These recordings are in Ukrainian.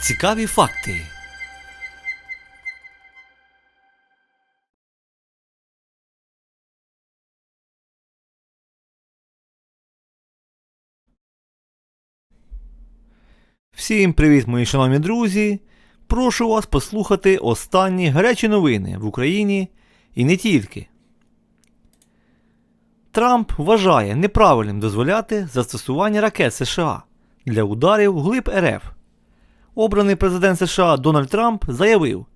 Цікаві факти. Всім привіт, мої шановні друзі! Прошу вас послухати останні гарячі новини в Україні і не тільки. Трамп вважає неправильним дозволяти застосування ракет США для ударів вглиб РФ. Обраний президент США Дональд Трамп заявив,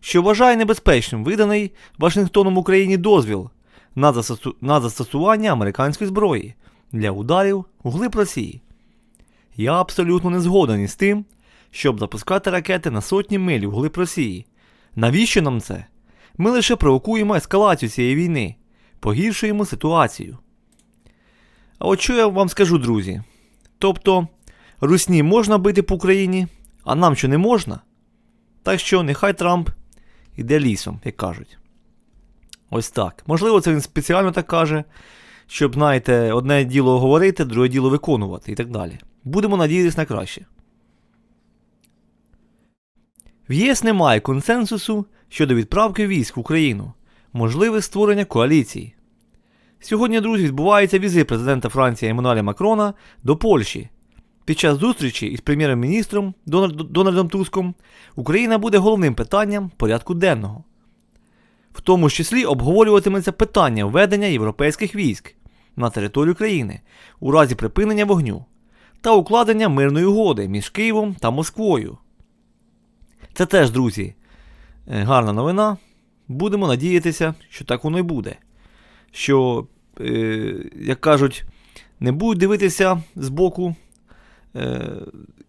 що вважає небезпечним виданий Вашингтоном Україні дозвіл на, застосу- на застосування американської зброї для ударів вглиб Росії. Я абсолютно не згоден із тим, щоб запускати ракети на сотні миль вглиб Росії. Навіщо нам це? Ми лише провокуємо ескалацію цієї війни, погіршуємо ситуацію. А от що я вам скажу, друзі? Тобто, русні можна бити по Україні, а нам що не можна? Так що нехай Трамп іде лісом, як кажуть. Ось так. Можливо, це він спеціально так каже, щоб, знаєте, одне діло говорити, друге діло виконувати і так далі. Будемо надіятися на краще. В ЄС немає консенсусу щодо відправки військ в Україну, можливе створення коаліції. Сьогодні, друзі, відбувається візит президента Франції Еммануеля Макрона до Польщі. Під час зустрічі із прем'єр-міністром Дональдом Туском Україна буде головним питанням порядку денного. В тому числі обговорюватиметься питання введення європейських військ на територію країни у разі припинення вогню та укладення мирної угоди між Києвом та Москвою. Це теж, друзі, е, гарна новина. Будемо надіятися, що так воно і буде. Що, е, як кажуть, не будуть дивитися збоку е,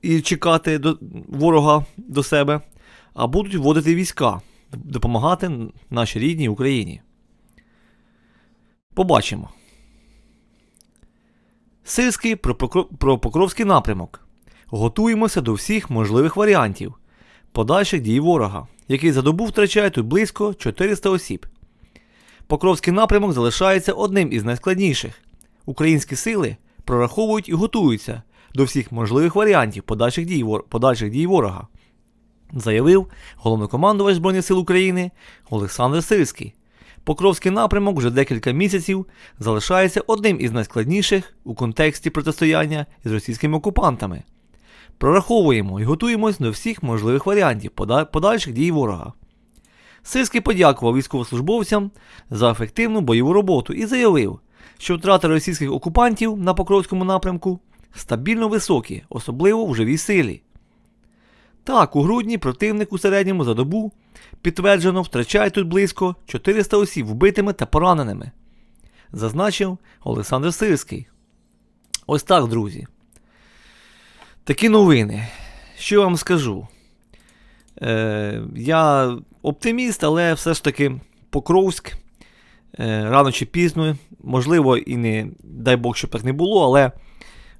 і чекати до, ворога до себе, а будуть вводити війська, допомагати нашій рідній Україні. Побачимо. Сирський про, про Покровський напрямок. Готуємося до всіх можливих варіантів подальших дій ворога, який за добу втрачає тут близько 400 осіб. Покровський напрямок залишається одним із найскладніших. Українські сили прораховують і готуються до всіх можливих варіантів подальших дій, подальших дій ворога, заявив головнокомандувач Збройних сил України Олександр Сирський. Покровський напрямок вже декілька місяців залишається одним із найскладніших у контексті протистояння із російськими окупантами. Прораховуємо і готуємось до всіх можливих варіантів подальших дій ворога. Сирський подякував військовослужбовцям за ефективну бойову роботу і заявив, що втрати російських окупантів на Покровському напрямку стабільно високі, особливо в живій силі. Так, у грудні противник у середньому за добу підтверджено втрачає тут близько 400 осіб вбитими та пораненими, зазначив Олександр Сирський. Ось так, друзі. Такі новини. Що я вам скажу? Е, я оптиміст, але все ж таки Покровськ е, рано чи пізно, можливо, і не дай Бог, щоб так не було, але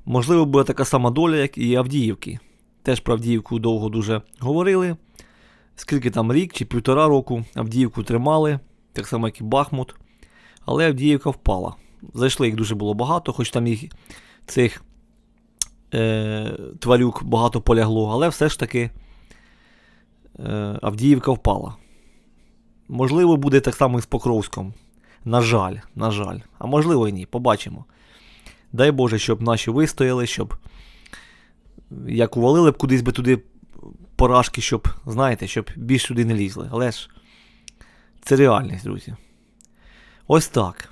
можливо буде така сама доля, як і Авдіївки. Теж про Авдіївку довго дуже говорили. Скільки там рік чи півтора року Авдіївку тримали, так само, як і Бахмут. Але Авдіївка впала. Зайшли їх дуже було багато, хоч там їх цих е, тварюк багато полягло, але все ж таки е, Авдіївка впала. Можливо, буде так само і з Покровськом. На жаль, на жаль. А можливо і ні, побачимо. Дай Боже, щоб наші вистояли, щоб як увалили б кудись би туди поражки, щоб, знаєте, щоб більш сюди не лізли. Але ж це реальність, друзі. Ось так.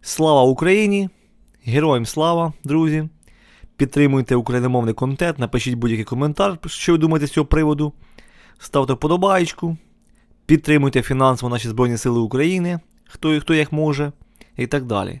Слава Україні! Героям слава, друзі! Підтримуйте україномовний контент, напишіть будь-який коментар, що ви думаєте з цього приводу. Ставте вподобаєчку, підтримуйте фінансово наші Збройні Сили України, хто, і хто як може, і так далі.